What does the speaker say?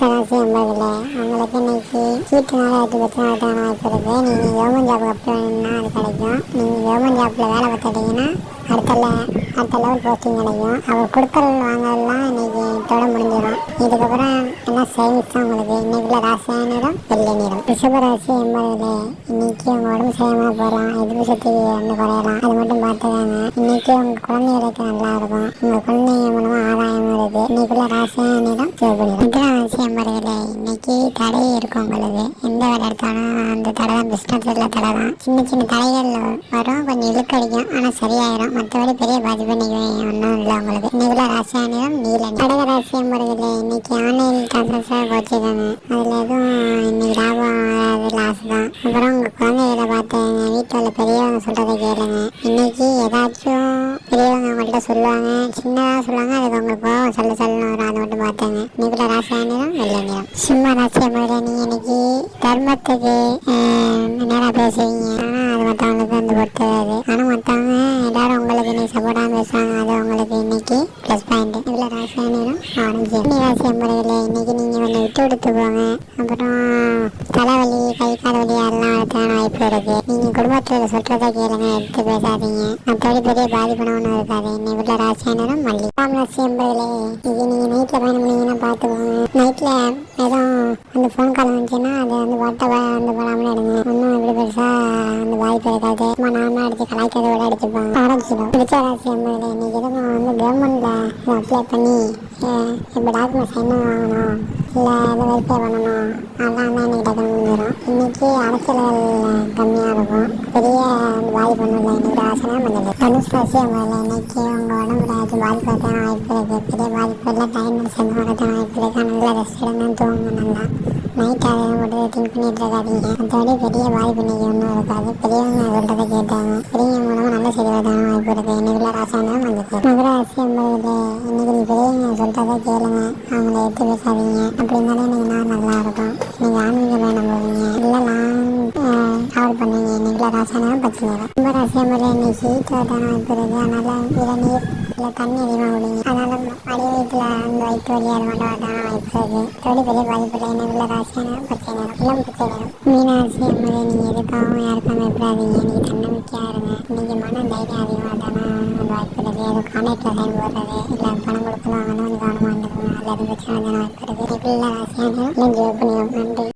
சராசி என்பதில் அவங்களுக்கு இன்னைக்கு சீட்டுனால எட்டு பிரச்சனை வரதான வாய்ப்பு நீங்கள் கவர்மெண்ட் ஜாப் அப்ளை அது கிடைக்கும். நீங்கள் கவர்மெண்ட் ஜாப்பில் வேலை பார்த்துட்டீங்கன்னா அடுத்த அடுத்த லெவல் போஸ்டிங் கிடைக்கும். அவர் கொடுக்கறது வாங்கறதுலாம் இன்னைக்கு இதோட முடிஞ்சிடும். இதுக்கப்புறம் எல்லாம் சேவிங்ஸ் தான் உங்களுக்கு? இன்னைக்குள்ள ராசியான நிறம் வெள்ளை நிறம் ரிஷபராசி என்பதில் இன்னைக்கு உங்க உடம்பு சரியாமல் போகலாம் எதிர்ப்பு சக்தி வந்து குறையலாம். அது மட்டும் பார்த்துக்காங்க. இன்னைக்கு உங்க குழந்தைகளுக்கு நல்லா இருக்கும். உங்க குழந்தைங்க மூலமா ஆதாயம் வருது. இன்னைக்குள்ள ராசியான நிறம் சிவப்பு இன்னைக்கு தடை இருக்கும் உங்களுக்கு எந்த வேலை எடுத்தாலும் அந்த தடை தான் தடை தான். சின்ன சின்ன தடைகள் வரும் கொஞ்சம் இழுக்கடிக்கும் ஆனால் சரியாயிரும். மற்றபடி பெரிய பாதிப்பு இன்னைக்கு ஒன்றும் இல்லை உங்களுக்கு. இன்னைக்குள்ள ராசியானிடம் நீல கடக ராசியம் வருகிறது இன்னைக்கு ஆன்லைன் அதில் எதுவும் இன்னைக்கு லாபம் லாஸ் தான். அப்புறம் உங்கள் குழந்தைகளை பார்த்துங்க வீட்டில் உள்ள பெரியவங்க சொல்கிறத கேளுங்க. இன்னைக்கு ஏதாச்சும் பெரியவங்க உங்கள்கிட்ட சொல்லுவாங்க. சின்னதாக சொல்லுவாங்க அதுக்கு உங்களுக்கு கோவம் சொல்ல சொல்ல பார்த்துங்க இன்னைக்குள்ள ராசியானிடம் வெள்ளை நிறம் சிம்ம ராசியம் வருகிறது நீங்கள் இன்னைக்கு தர்மத்துக்கு நேராக பேசுவீங்க ஆனால் அது மற்றவங்களுக்கு வந்து பொறுத்தது. ஆனால் மற்றவங்க எல்லாரும் உங்களுக்கு இன்னைக்கு சப்போர்ட்டாக பேசுவாங்க அது உங்களுக்கு இன்னைக்கு ப்ளஸ் பாயிண்ட் இவ்வளோ ராசியானிடம் ஆரஞ்சு இன்னி ராசி முறையில் இன்னைக்கு நீங்கள் கொஞ்சம் விட்டு கொடுத்து போங்க. அப்புறம் தலைவலி கை கால் வலி அதெல்லாம் வரதுக்கான வாய்ப்பு இருக்கு. நீங்கள் குடும்பத்தில் சொல்கிறத கேளுங்க. எடுத்து பேசாதீங்க. மற்றபடி பெரிய பாதிப்புன ஒன்றும் இருக்காது இன்னைக்கு உள்ள ராசியானிடம் மல்லி ராம் ராசி என்பதிலே இது நீங்கள் நைட்டில் பயணம் பண்ணீங்கன்னா பார்த்துக்கோங்க நைட்டில் எதுவும் அந்த ஃபோன் கால் வந்துச்சுன்னா அது அந்த வாட்டை அந்த படாமல் எடுங்க. ஒன்றும் எப்படி பெருசாக அந்த வாய்ப்பு இருக்காது. சும்மா நார்மலாக அடிச்சு கலாய்க்கிறத விட அடிச்சுப்பாங்க ஆரம்பிச்சிடும் பிடிச்ச ராசி என்பதில் இன்றைக்கி எதுவும் வந்து கவர்மெண்ட்டில் அப்ளை பண்ணி இப்போ டாக்குமெண்ட்ஸ் என்ன வாங்கணும்? இல்லை எதை வெரிஃபை பண்ணணும்? அதெல்லாம் தான் இன்றைக்கி டக்குனு முடிஞ்சிடும் இன்னைக்கு அரசியல்கள் கம்மியாக இருக்கும். பெரிய பாதிப்பு ஒன்றும் இல்லை. இன்றைக்கி ராசினா மஞ்சள் தனுஷ் ராசி என்பதில் இன்னைக்கு உங்கள் பாதிப்பு வரதான வாய்ப்பு இருக்குது பெரிய பாதிப்பு இல்லை. டைம் சேர்ந்து வரதான வாய்ப்பு இருக்குது நல்லா ரெஸ்ட் எடுங்க தூங்க நல்லா. நைட் அதை போட்டு திங்க் பண்ணிட்டு இருக்காதீங்க. மற்றபடி பெரிய பாதிப்பு இன்றைக்கி ஒன்றும் இருக்காது. பெரியவங்க சொல்கிறத கேட்டாங்க. பெரியவங்க மூலமாக நல்ல செய்தி வரதான வாய்ப்பு இருக்குது இன்றைக்குள்ள ராசானா வந்துச்சு மதுரை ராசி என்பதில் இன்னைக்கு நீ பெரியவங்க சொல்கிறத கேளுங்க. அவங்கள எடுத்து பேசாதீங்க. அப்படி இருந்தாலே இன்றைக்கி நான் நல்லா இருக்கும் நீங்கள் ஆன்மீக பயணம் போவீங்க இல்லை நான் ட்ராவல் பண்ணுவீங்க. இன்றைக்குள்ள ராசானா பச்சை நேரம் ரொம்ப ரசியம் என்பதில் இன்னைக்கு ஹீட் வரதான வாய்ப்பு இருக்குது அதனால் இளநீர் வீட்டில் தண்ணி அதிகமாக குடிங்க. அதனால் அடி வயிற்றுல அந்த வயிற்று வலி அது மட்டும் வரதான வாய்ப்பு இருக்குது தொழில் பெரிய பாதிப்பு இல்லை இன்னைக்குள்ள ராசியான பச்சை நேரம் இளம் பச்சை நேரம் மீனாட்சி என்பதை நீங்கள் எதுக்காகவும் யாருக்கும் எப்படாதீங்க நீங்கள் தன்னம்பிக்கையாக இருங்க. நீங்கள் மன தைரியம் அதிகமாக தானே அந்த வாய்ப்பு இருக்குது ஏதோ கான்ட்ராக்டில் சைன் போடுறது இல்லை பணம் கொடுத்து வாங்கணும் கவனமாக இருந்துக்கோங்க அதில் எதுவும் பிரச்சனை வரதான வாய்ப்பு இருக்குது இன்னைக்குள்ள ராசியான பண்ணி நன்றி.